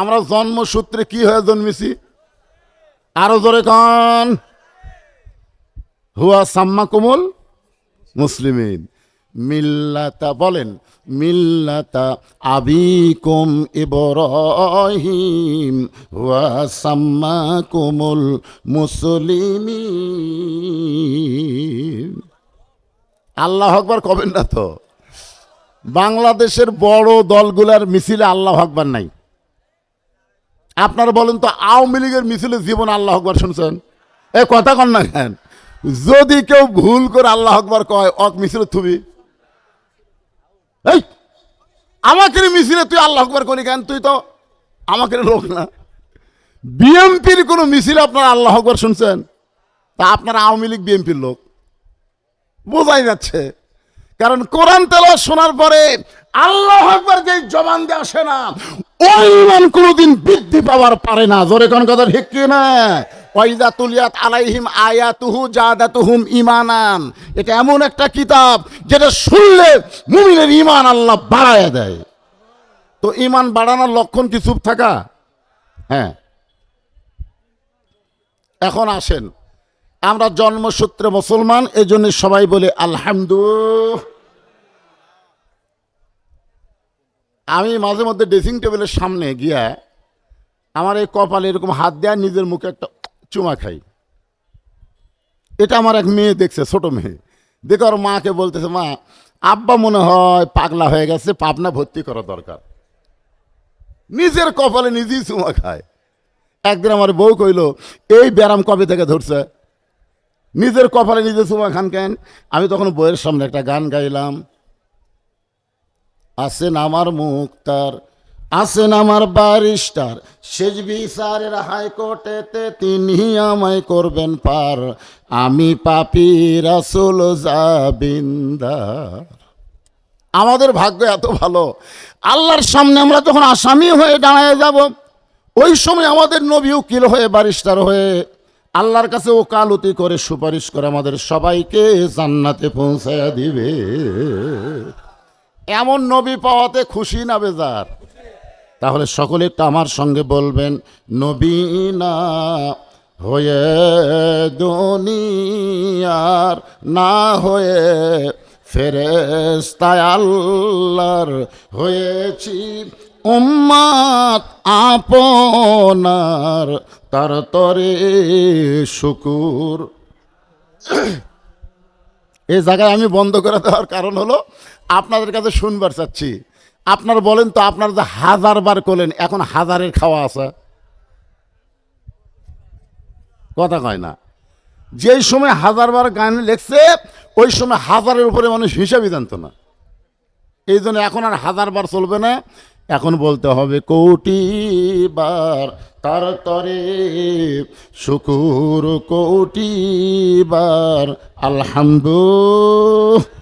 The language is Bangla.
আমরা জন্মসূত্রে কি হয়ে জন্মেছি? আরও জোরে কন। হুয়া সাম্মা কোমল মুসলিমিন। মিল্লাতা বলেন, মিল্লাতা আবিকুম হুয়া সাম্মা কোমল মুসলিমিন। আল্লাহ আকবার কবেন না তো? বাংলাদেশের বড় দলগুলার মিছিলে আল্লাহ আকবার নাই। আপনারা বলেন তো আওয়ামী লীগের মিছিলে জীবন আল্লাহ আকবার শুনছেন? এ কথা কন না কেন? যদি কেউ ভুল করে আল্লাহ আকবার কয়, অক মিছিলে থুবি। এই আমাকে মিছিলে তুই আল্লাহ আকবার করি কেন? তুই তো আমাকে লোক না। বিএমপির কোনো মিছিলে আপনারা আল্লাহ আকবার শুনছেন? তা আপনারা আওয়ামী লীগ বিএমপির লোক। বোঝাই যাচ্ছে। কারণ কোরআন তেলা শোনার পরে আল্লাহ একবার যে জবান দিয়ে আসে না, ওই ইমান কোনোদিন বৃদ্ধি পাওয়ার পারে না। জোরে কোন কথা ঠিক কি না? ওয়াইদা তুলিয়াত আলাইহিম আয়াতুহু জাদাতুহুম ইমানান এটা এমন একটা কিতাব যেটা শুনলে মুমিনের ইমান আল্লাহ বাড়ায় দেয়। তো ইমান বাড়ানোর লক্ষণ কি চুপ থাকা? হ্যাঁ। এখন আসেন। আমরা জন্মসূত্রে মুসলমান এই জন্য সবাই বলে আলহামদু আমি মাঝে মধ্যে ড্রেসিং টেবিলের সামনে গিয়া আমার এই কপালে এরকম হাত দেয়া নিজের মুখে একটা চুমা খাই। এটা আমার এক মেয়ে দেখছে, ছোট মেয়ে। দেখে ওর মাকে বলতেছে, মা, আব্বা মনে হয় পাগলা হয়ে গেছে, পাবনা ভর্তি করা দরকার। নিজের কপালে নিজেই চুমা খায়। একদিন আমার বউ কইল, এই ব্যারাম কবে থেকে ধরছে? নিজের কপালে নিজে চুমা খান কেন? আমি তখন বইয়ের সামনে একটা গান গাইলাম। আসেন আমার মুক্তার আসেন আমার বারিস্টার শেষ বিচারের হাইকোর্টেতে তিনি আমায় করবেন পার। আমি পাপি রাসুল জাবিন্দার। আমাদের ভাগ্য এত ভালো, আল্লাহর সামনে আমরা যখন আসামি হয়ে দাঁড়ায় যাব, ওই সময় আমাদের নবী উকিল হয়ে বারিস্টার হয়ে, আল্লাহর কাছে ওকালতি করে সুপারিশ করে আমাদের সবাইকে জান্নাতে পৌঁছায়া দিবে। এমন নবী পাওয়াতে খুশি না বেজার। তাহলে সকলে একটু আমার সঙ্গে বলবেন নবীনা হয়ে দুনিয়ার, না হয়ে ফেরেস্তায় আল্লাহর হয়েছি। উম্মাত আপনার তার তরে শুকুর। এই জায়গায় আমি বন্ধ করে দেওয়ার কারণ হলো আপনাদের কাছে শুনবার চাচ্ছি। আপনার বলেন তো আপনার যে হাজার বার করলেন, এখন হাজারের খাওয়া আছে। কথা কয় না। যেই সময় হাজার বার গান লেখছে, ওই সময় হাজারের উপরে মানুষ হিসাবই জানতো না। এই জন্য এখন আর হাজার বার চলবে না। এখন বলতে হবে কোটি বার তার তরে শুকুর কোটি বার। আলহামদুলিল্লাহ